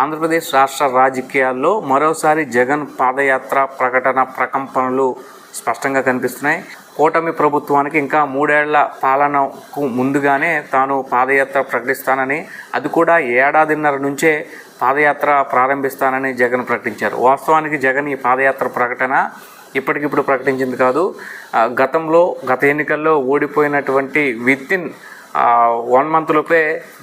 ఆంధ్రప్రదేశ్ రాష్ట్ర రాజకీయాల్లో మరోసారి జగన్ పాదయాత్ర ప్రకటన ప్రకంపనలు స్పష్టంగా కనిపిస్తున్నాయి. కూటమి ప్రభుత్వానికి ఇంకా మూడేళ్ళ పాలనకు ముందుగానే తాను పాదయాత్ర ప్రకటిస్తానని అది కూడా ఏడాదిన్నర నుంచే పాదయాత్ర ప్రారంభిస్తానని జగన్ ప్రకటించారు. వాస్తవానికి జగన్ ఈ పాదయాత్ర ప్రకటన ఇప్పటికిప్పుడు ప్రకటించింది కాదు. గతంలో గత ఎన్నికల్లో ఓడిపోయినటువంటి విత్ ఇన్ వన్ మంత్ లోపే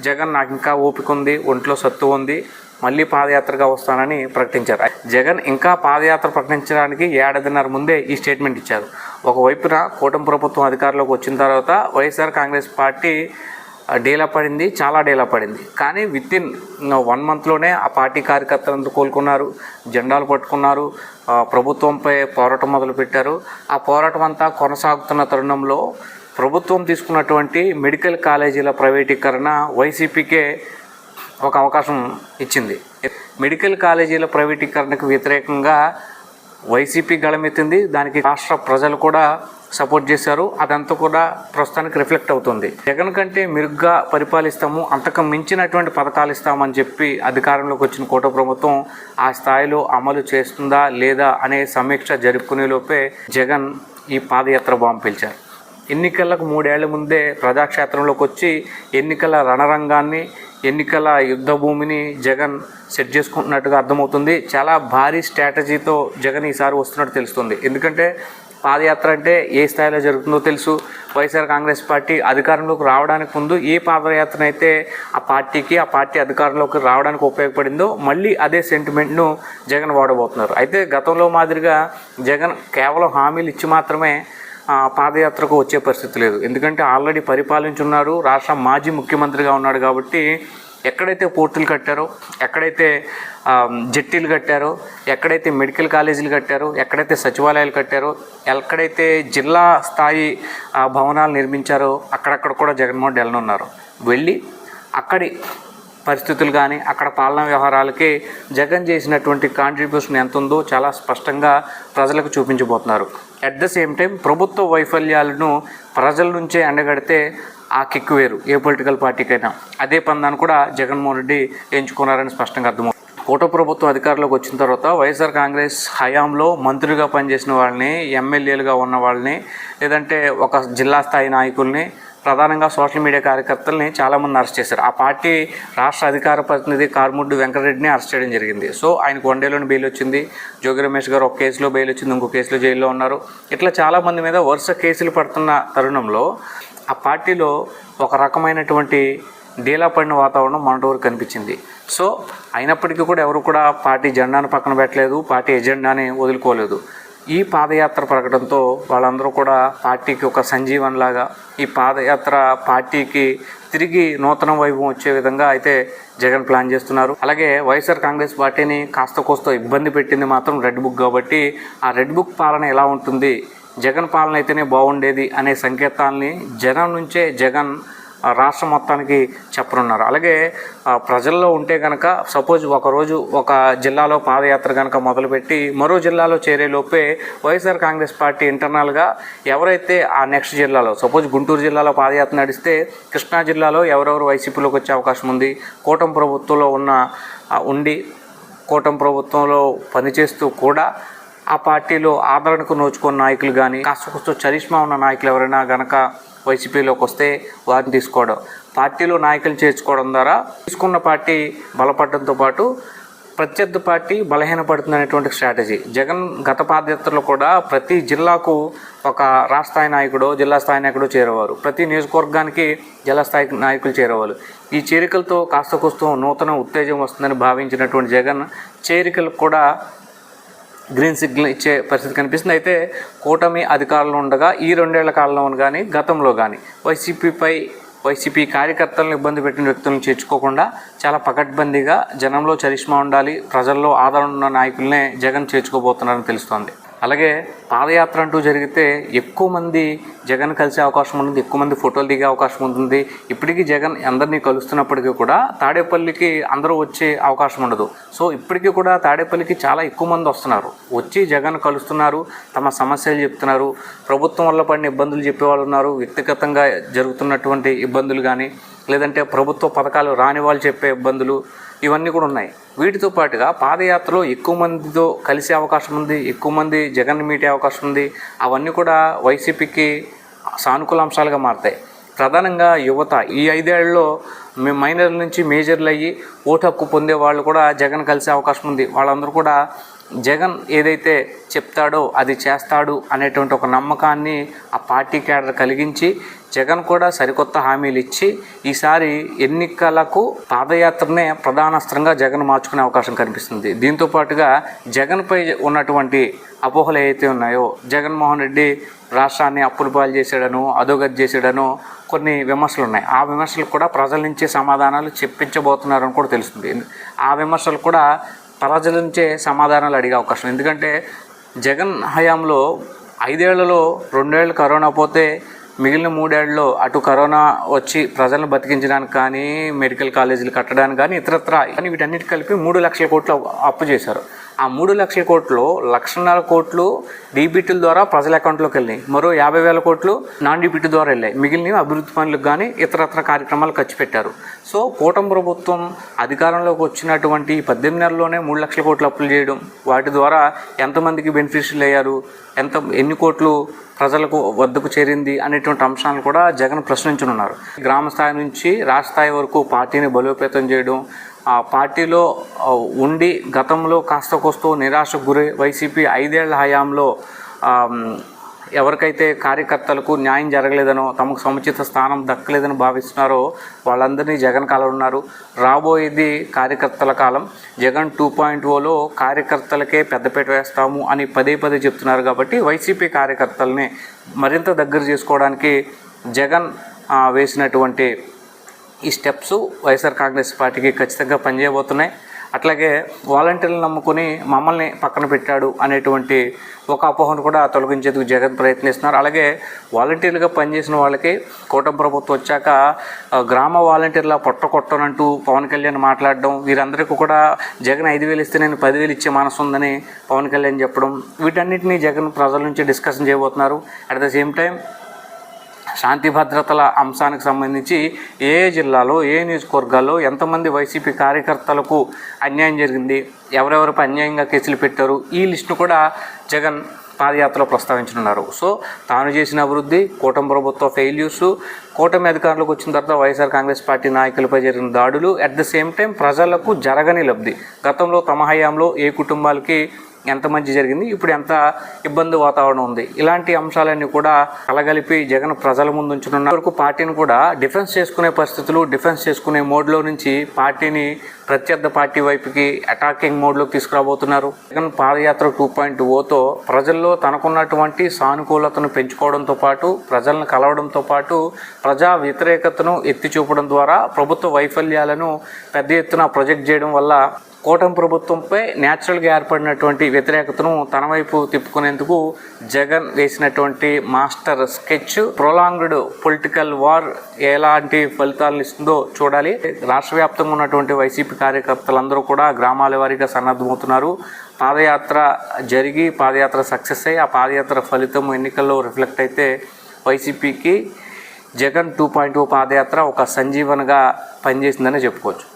జగన్ నాకు ఇంకా ఓపిక ఉంది ఒంట్లో సత్తు ఉంది. మళ్ళీ పాదయాత్రగా వస్తానని ప్రకటించారు. జగన్ ఇంకా పాదయాత్ర ప్రకటించడానికి ఏడాదిన్నర ముందే ఈ స్టేట్మెంట్ ఇచ్చారు. ఒకవైపున కూటమి ప్రభుత్వం అధికారంలోకి వచ్చిన తర్వాత వైఎస్ఆర్ కాంగ్రెస్ పార్టీ ఆ, డీలా పడింది చాలా డీలా పడింది. కానీ విత్ ఇన్ వన్ మంత్లోనే ఆ పార్టీ కార్యకర్తలంతా కోలుకున్నారు జెండాలు పట్టుకున్నారు ప్రభుత్వంపై పోరాటం మొదలుపెట్టారు. ఆ పోరాటం అంతా కొనసాగుతున్న తరుణంలో ప్రభుత్వం తీసుకున్నటువంటి మెడికల్ కాలేజీల ప్రైవేటీకరణ వైసీపీకే ఒక అవకాశం ఇచ్చింది. మెడికల్ కాలేజీల ప్రైవేటీకరణకు వ్యతిరేకంగా వైసీపీ గళమెత్తింది. దానికి రాష్ట్ర ప్రజలు కూడా సపోర్ట్ చేశారు. అదంతా కూడా ప్రస్తుతానికి రిఫ్లెక్ట్ అవుతుంది. జగన్ కంటే మెరుగ్గా పరిపాలిస్తాము. అంతకు మించినటువంటి పథకాలు ఇస్తామని చెప్పి అధికారంలోకి వచ్చిన కోట ప్రభుత్వం ఆ స్థాయిలో అమలు చేస్తుందా లేదా అనే సమీక్ష జరుపుకునే లోపే జగన్ ఈ పాదయాత్ర బాంబు పిలిచారు. ఎన్నికలకు మూడేళ్ళ ముందే ప్రజాక్షేత్రంలోకి వచ్చి ఎన్నికల రణరంగాన్ని ఎన్నికల యుద్ధ భూమిని జగన్ సెట్ చేసుకుంటున్నట్టుగా అర్థమవుతుంది. చాలా భారీ స్ట్రాటజీతో జగన్ ఈసారి వస్తున్నట్టు తెలుస్తుంది. ఎందుకంటే పాదయాత్ర అంటే ఏ స్థాయిలో జరుగుతుందో తెలుసు. వైఎస్ఆర్ కాంగ్రెస్ పార్టీ అధికారంలోకి రావడానికి ముందు ఏ పాదయాత్ర అయితే ఆ పార్టీకి ఆ పార్టీ అధికారంలోకి రావడానికి ఉపయోగపడిందో మళ్ళీ అదే సెంటిమెంట్ను జగన్ వాడబోతున్నారు. అయితే గతంలో మాదిరిగా జగన్ కేవలం హామీలు ఇచ్చి మాత్రమే పాదయాత్రకు వచ్చే పరిస్థితి లేదు. ఎందుకంటే ఆల్రెడీ పరిపాలించున్నాడు రాష్ట్ర మాజీ ముఖ్యమంత్రిగా ఉన్నాడు కాబట్టి ఎక్కడైతే పోర్టులు కట్టారో ఎక్కడైతే జట్టీలు కట్టారో ఎక్కడైతే మెడికల్ కాలేజీలు కట్టారో ఎక్కడైతే సచివాలయాలు కట్టారో ఎక్కడైతే జిల్లా స్థాయి భవనాలు నిర్మించారో అక్కడక్కడ కూడా జగన్మోహన్ రెడ్డి వెళ్ళనున్నారు వెళ్ళి అక్కడి పరిస్థితులు కానీ అక్కడ పాలనా వ్యవహారాలకి జగన్ చేసినటువంటి కాంట్రిబ్యూషన్ ఎంత ఉందో చాలా స్పష్టంగా ప్రజలకు చూపించబోతున్నారు. అట్ ద సేమ్ టైం ప్రభుత్వ వైఫల్యాలను ప్రజల నుంచే ఎండగడితే ఆ కిక్కు వేరు ఏ పొలిటికల్ పార్టీకైనా. అదే పందాన్ని కూడా జగన్మోహన్ రెడ్డి ఎంచుకున్నారని స్పష్టంగా అర్థమవుతుంది. కోట ప్రభుత్వం అధికారంలోకి వచ్చిన తర్వాత వైఎస్ఆర్ కాంగ్రెస్ హయాంలో మంత్రులుగా పనిచేసిన వాళ్ళని ఎమ్మెల్యేలుగా ఉన్న వాళ్ళని లేదంటే ఒక జిల్లా స్థాయి నాయకుల్ని ప్రధానంగా సోషల్ మీడియా కార్యకర్తల్ని చాలామంది అరెస్ట్ చేశారు. ఆ పార్టీ రాష్ట్ర అధికార ప్రతినిధి కార్ముడ్డు వెంకటరెడ్డిని అరెస్ట్ చేయడం జరిగింది. సో ఆయనకు వన్డేలోని బెయిల్ వచ్చింది. జోగి రమేష్ గారు ఒక కేసులో బెయిల్ వచ్చింది. ఇంకో కేసులో జైల్లో ఉన్నారు. ఇట్లా చాలామంది మీద వరుస కేసులు పడుతున్న తరుణంలో ఆ పార్టీలో ఒక రకమైనటువంటి డీలా పడిన వాతావరణం మొన్నటి వరకు కనిపించింది. సో అయినప్పటికీ కూడా ఎవరు కూడా పార్టీ జెండాను పక్కన పెట్టలేదు. పార్టీ ఎజెండాని వదులుకోలేదు. ఈ పాదయాత్ర ప్రకటనతో వాళ్ళందరూ కూడా పార్టీకి ఒక సంజీవన్ లాగా ఈ పాదయాత్ర పార్టీకి తిరిగి నూతన వైభవం వచ్చే విధంగా అయితే జగన్ ప్లాన్ చేస్తున్నారు. అలాగే వైఎస్ఆర్ కాంగ్రెస్ పార్టీని కాస్త కోస్త ఇబ్బంది పెట్టింది మాత్రం రెడ్ బుక్ కాబట్టి ఆ రెడ్ బుక్ పాలన ఎలా ఉంటుంది? జగన్ పాలన అయితేనే బాగుండేది అనే సంకేతాల్ని జనం నుంచే జగన్ రాష్ట్రం మొత్తానికి చెప్పనున్నారు. అలాగే ప్రజల్లో ఉంటే కనుక సపోజ్ ఒకరోజు ఒక జిల్లాలో పాదయాత్ర కనుక మొదలుపెట్టి మరో జిల్లాలో చేరేలోపే వైఎస్ఆర్ కాంగ్రెస్ పార్టీ ఇంటర్నల్గా ఎవరైతే ఆ నెక్స్ట్ జిల్లాలో సపోజ్ గుంటూరు జిల్లాలో పాదయాత్ర నడిస్తే కృష్ణా జిల్లాలో ఎవరెవరు వైసీపీలోకి వచ్చే అవకాశం ఉంది కూటమి ప్రభుత్వంలో ఉన్న ఉండి కూటమి ప్రభుత్వంలో పనిచేస్తూ కూడా ఆ పార్టీలో ఆదరణకు నోచుకున్న నాయకులు కానీ కాస్త కొంచెం చరిష్మా ఉన్న నాయకులు ఎవరైనా గనక వైసీపీలోకి వస్తే వారిని తీసుకోవడం. పార్టీలో నాయకులు చేర్చుకోవడం ద్వారా తీసుకున్న పార్టీ బలపడడంతో పాటు ప్రత్యర్థి పార్టీ బలహీనపడుతుంది అనేటువంటి స్ట్రాటజీ. జగన్ గత పాదయాత్రలో కూడా ప్రతి జిల్లాకు ఒక రాష్ట్ర స్థాయి నాయకుడు జిల్లా స్థాయి నాయకుడు చేరేవారు. ప్రతి నియోజకవర్గానికి జిల్లా స్థాయి నాయకులు చేరేవారు. ఈ చేరికలతో కాస్త నూతన ఉత్తేజం వస్తుందని భావించినటువంటి జగన్ చేరికలకు కూడా గ్రీన్ సిగ్నల్ ఇచ్చే పరిస్థితి కనిపిస్తుంది. అయితే కూటమి అధికారంలో ఉండగా ఈ రెండేళ్ళ కాలంలో కానీ గతంలో కానీ వైసీపీపై వైసీపీ కార్యకర్తలను ఇబ్బంది పెట్టిన వ్యక్తులను చేర్చుకోకుండా చాలా పకడ్బందీగా జనంలో చరిష్మా ఉండాలి ప్రజల్లో ఆదరణ ఉన్న నాయకులనే జగన్ చేర్చుకోబోతున్నారని తెలుస్తోంది. అలాగే పాదయాత్ర అంటూ జరిగితే ఎక్కువ మంది జగన్ కలిసే అవకాశం ఉంటుంది ఎక్కువ మంది ఫోటోలు దిగే అవకాశం ఉంటుంది. ఇప్పటికీ జగన్ అందరినీ కలుస్తున్నప్పటికీ కూడా తాడేపల్లికి అందరూ వచ్చే అవకాశం ఉండదు. సో ఇప్పటికీ కూడా తాడేపల్లికి చాలా ఎక్కువ మంది వస్తున్నారు. వచ్చి జగన్ కలుస్తున్నారు తమ సమస్యలు చెప్తున్నారు. ప్రభుత్వం వల్ల పడిన ఇబ్బందులు చెప్పేవాళ్ళు ఉన్నారు. వ్యక్తిగతంగా జరుగుతున్నటువంటి ఇబ్బందులు కానీ లేదంటే ప్రభుత్వ పథకాలు రాని వాళ్ళు చెప్పే ఇబ్బందులు ఇవన్నీ కూడా ఉన్నాయి. వీటితో పాటుగా పాదయాత్రలో ఎక్కువ మందితో కలిసే అవకాశం ఉంది ఎక్కువ మంది జగన్ మీటే అవకాశం ఉంది. అవన్నీ కూడా వైసీపీకి సానుకూల అంశాలుగా మారతాయి. ప్రధానంగా యువత ఈ ఐదేళ్ళలో మే- మైనర్ల నుంచి మేజర్లు అయ్యి ఓటు హక్కు పొందే వాళ్ళు కూడా జగన్ కలిసే అవకాశం ఉంది. వాళ్ళందరూ కూడా జగన్ ఏదైతే చెప్తాడో అది చేస్తాడు అనేటువంటి ఒక నమ్మకాన్ని ఆ పార్టీ క్యాడర్ కలిగించి జగన్ కూడా సరికొత్త హామీలు ఇచ్చి ఈసారి ఎన్నికలకు పాదయాత్రనే ప్రధానాస్త్రంగా జగన్ మార్చుకునే అవకాశం కనిపిస్తుంది. దీంతో పాటుగా జగన్పై ఉన్నటువంటి అపోహలు ఏవైతే ఉన్నాయో జగన్మోహన్ రెడ్డి రాష్ట్రాన్ని అప్పుల పాలు చేసాడను అధోగతి చేసాడను కొన్ని విమర్శలు ఉన్నాయి. ఆ విమర్శలకు కూడా ప్రజల నుంచి సమాధానాలు చెప్పించబోతున్నారని కూడా తెలుస్తుంది. ఆ విమర్శలు కూడా ప్రజల నుంచే సమాధానాలు అడిగే అవకాశం. ఎందుకంటే జగన్ హయాంలో ఐదేళ్ళలో రెండేళ్ళు కరోనా పోతే మిగిలిన మూడేళ్ళలో అటు కరోనా వచ్చి ప్రజలను బతికించడానికి కానీ మెడికల్ కాలేజీలు కట్టడానికి కానీ ఇతరత్ర కానీ వీటన్నిటి కలిపి మూడు లక్షల కోట్లు అప్పు చేశారు. ఆ మూడు లక్షల కోట్లు లక్షన్నర కోట్లు డీబీటీల ద్వారా ప్రజల అకౌంట్లోకి వెళ్ళినాయి. మరో యాభై వేల కోట్లు నాన్ డీబీటీ ద్వారా వెళ్ళాయి. మిగిలినవి అభివృద్ధి పనులకు కానీ ఇతరత్ర కార్యక్రమాలు ఖర్చు పెట్టారు. సో కూటమి ప్రభుత్వం అధికారంలోకి వచ్చినటువంటి పద్దెనిమిది నెలల్లోనే మూడు లక్షల కోట్లు అప్పులు చేయడం వాటి ద్వారా ఎంతమందికి బెనిఫిషియల్ అయ్యారు ఎంత ఎన్ని కోట్లు ప్రజలకు వద్దకు చేరింది అనేటువంటి అంశాలను కూడా జగన్ ప్రశ్నించనున్నారు. గ్రామ స్థాయి నుంచి రాష్ట్ర స్థాయి వరకు పార్టీని బలోపేతం చేయడం ఆ పార్టీలో ఉండి గతంలో కాస్త కోస్తో నిరాశకు గురై వైసీపీ ఐదేళ్ళ హయాంలో ఎవరికైతే కార్యకర్తలకు న్యాయం జరగలేదనో తమకు సముచిత స్థానం దక్కలేదని భావిస్తున్నారో వాళ్ళందరినీ జగన్ కాలం ఉన్నారు. రాబోయేది కార్యకర్తల కాలం. జగన్ టూ పాయింట్ ఓలో కార్యకర్తలకే పెద్దపీట వేస్తాము అని పదే పదే చెప్తున్నారు కాబట్టి వైసీపీ కార్యకర్తల్ని మరింత దగ్గర చేసుకోవడానికి జగన్ వేసినటువంటి ఈ స్టెప్స్ వైఎస్ఆర్ కాంగ్రెస్ పార్టీకి ఖచ్చితంగా పనిచేయబోతున్నాయి. అట్లాగే వాలంటీర్లు నమ్ముకుని మమ్మల్ని పక్కన పెట్టాడు అనేటువంటి ఒక అపోహను కూడా తొలగించేందుకు జగన్ ప్రయత్నిస్తున్నారు. అలాగే వాలంటీర్లుగా పనిచేసిన వాళ్ళకి కూటమి ప్రభుత్వం వచ్చాక గ్రామ వాలంటీర్ల పొట్ట కొట్టనంటూ పవన్ కళ్యాణ్ మాట్లాడడం వీరందరికీ కూడా జగన్ ఐదు వేలు ఇస్తే నేను పదివేలు ఇచ్చే మనసు ఉందని పవన్ కళ్యాణ్ చెప్పడం వీటన్నిటిని జగన్ ప్రజల నుంచి డిస్కషన్ చేయబోతున్నారు. అట్ ద సేమ్ టైం శాంతి భద్రతల అంశానికి సంబంధించి ఏ ఏ జిల్లాలో ఏ నియోజకవర్గాల్లో ఎంతమంది వైసీపీ కార్యకర్తలకు అన్యాయం జరిగింది ఎవరెవరిపై అన్యాయంగా కేసులు పెట్టారు ఈ లిస్టును కూడా జగన్ పాదయాత్రలో ప్రస్తావించనున్నారు. సో తాను చేసిన అభివృద్ధి కూటమి ప్రభుత్వ ఫెయిల్యూర్స్ కూటమి అధికారంలోకి వచ్చిన తర్వాత వైఎస్ఆర్ కాంగ్రెస్ పార్టీ నాయకులపై జరిగిన దాడులు అట్ ద సేమ్ టైం ప్రజలకు జరగని లబ్ధి. గతంలో తమ హయాంలో ఏ కుటుంబాలకి ఎంత మంచి జరిగింది ఇప్పుడు ఎంత ఇబ్బంది వాతావరణం ఉంది. ఇలాంటి అంశాలన్నీ కూడా కలగలిపి జగన్ ప్రజల ముందు ఉంచనున్న వరకు పార్టీని కూడా డిఫెన్స్ చేసుకునే పరిస్థితులు డిఫెన్స్ చేసుకునే మోడ్లో నుంచి పార్టీని ప్రత్యర్థ పార్టీ వైపుకి అటాకింగ్ మోడ్లోకి తీసుకురాబోతున్నారు. జగన్ పాదయాత్ర టూ పాయింట్ ఓతో ప్రజల్లో తనకున్నటువంటి సానుకూలతను పెంచుకోవడంతో పాటు ప్రజలను కలవడంతో పాటు ప్రజా వ్యతిరేకతను ఎత్తి చూపడం ద్వారా ప్రభుత్వ వైఫల్యాలను పెద్ద ఎత్తున ప్రొజెక్ట్ చేయడం వల్ల కూటమి ప్రభుత్వంపై న్యాచురల్గా ఏర్పడినటువంటి వ్యతిరేకతను తన వైపు తిప్పుకునేందుకు జగన్ వేసినటువంటి master sketch prolonged political war ఎలాంటి ఫలితాలను ఇస్తుందో చూడాలి. రాష్ట్ర వ్యాప్తంగా ఉన్నటువంటి వైసీపీ కార్యకర్తలందరూ కూడా గ్రామాల వారీగా సన్నద్ధమవుతున్నారు. పాదయాత్ర జరిగి పాదయాత్ర సక్సెస్ అయ్యి ఆ పాదయాత్ర ఫలితం ఎన్నికల్లో రిఫ్లెక్ట్ అయితే వైసీపీకి జగన్ టూ పాయింట్ పాదయాత్ర ఒక సంజీవనగా పనిచేసిందని చెప్పుకోవచ్చు.